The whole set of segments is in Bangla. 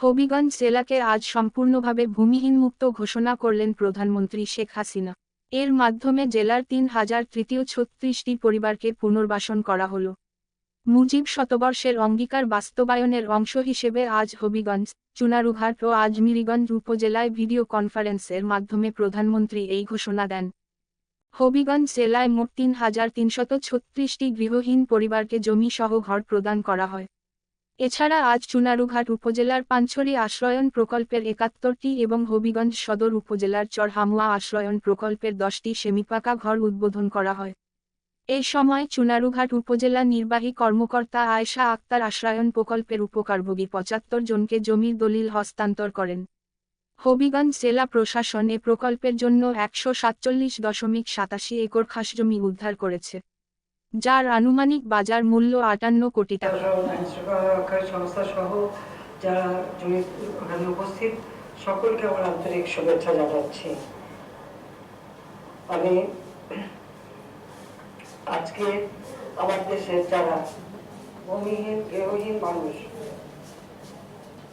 হবিগঞ্জ জেলাকে আজ সম্পূর্ণভাবে ভূমিহীন মুক্ত ঘোষণা করলেন প্রধানমন্ত্রী শেখ হাসিনা। এর মাধ্যমে জেলার তিন হাজার তৃতীয় ছত্রিশটি পরিবারকে পুনর্বাসন করা হল। মুজিব শতবর্ষের অঙ্গীকার বাস্তবায়নের অংশ হিসেবে আজ হবিগঞ্জ, চুনারুঘাট ও আজমিরিগঞ্জ উপজেলায় ভিডিও কনফারেন্সের মাধ্যমে প্রধানমন্ত্রী এই ঘোষণা দেন। হবিগঞ্জ জেলায় মোট তিন হাজার তিনশত ছত্রিশটি গৃহহীন পরিবারকে জমি সহ ঘর প্রদান করা হয়। এছাড়া আজ চুনারুঘাট উপজেলার পাঞ্ছড়ি আশ্রয়ন প্রকল্পের একাত্তরটি এবং হবিগঞ্জ সদর উপজেলার চরহামুয়া আশ্রয়ন প্রকল্পের দশটি সেমিপাকা ঘর উদ্বোধন করা হয়। এই সময় চুনারুঘাট উপজেলা নির্বাহী কর্মকর্তা আয়শা আক্তার আশ্রয়ন প্রকল্পের উপকারভোগী পঁচাত্তর জনকে জমির দলিল হস্তান্তর করেন। হবিগঞ্জ জেলা প্রশাসন এ প্রকল্পের জন্য একশো সাতচল্লিশ দশমিক সাতাশি একর খাসজমি উদ্ধার করেছে। যার আনুমানিক বাজার মূল্য আটান্ন কোটি টাকা। সংস্থা সহ যারা উপস্থিত, সকলকে আমার আন্তরিক শুভেচ্ছা জানাচ্ছি। আমি আজকে আমার দেশে যারা ভূমিহীন, গৃহহীন মানুষ,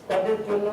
তাদের জন্য